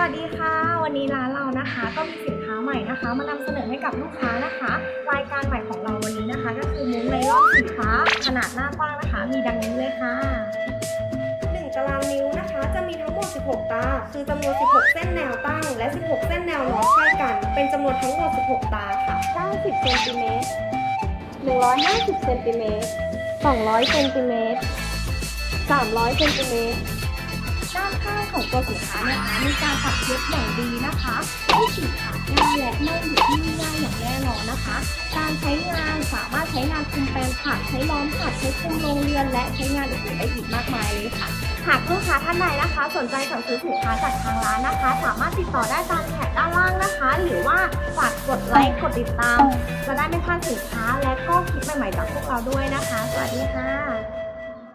วัสดีค่ะ วันนี้ร้านเรานะคะ ก็มีสินค้าใหม่นะคะ มานำเสนอให้กับลูกค้านะคะ รายการใหม่ของเราวันนี้นะคะ ก็คือมุ้งไนล่อนสีฟ้าขนาดหน้ากว้างนะคะ มีดังนี้เลยค่ะ1ตารางนิ้วนะคะ จะมีทั้งหมด 16 ตา คือจำนวน 16 เส้นแนวตั้ง และ 16 เส้นแนวนอนใกล้กัน เป็นจำนวนทั้งหมด 16 ตาค่ะ90เซนติเมตร150เซนติเมตร200เซนติเมตร300เซนติเมตร ด้านข้างของตัวสินค้าเนี่ยนะคะมีการตัดเย็บอย่างดีนะคะไม่ฉีกขาดง่ายและไม่หยุดนิ่งง่ายอย่างแน่นอนนะคะ การใช้งานสามารถใช้งานคุมแปลงผักใช้ล้อมผักใช้คุมโรงเรือนและใช้งานอื่นๆได้อีกมากมายเลยค่ะ หากลูกค้าท่านใดนะคะ สนใจสั่งซื้อสินค้าจากทางร้านนะคะ สามารถติดต่อได้ตามแถบด้านล่างนะคะ หรือว่าฝากกดไลค์กดติดตาม จะได้ไม่พลาดสินค้าและก็คลิปใหม่ๆจากพวกเราด้วยนะคะ สวัสดีค่ะ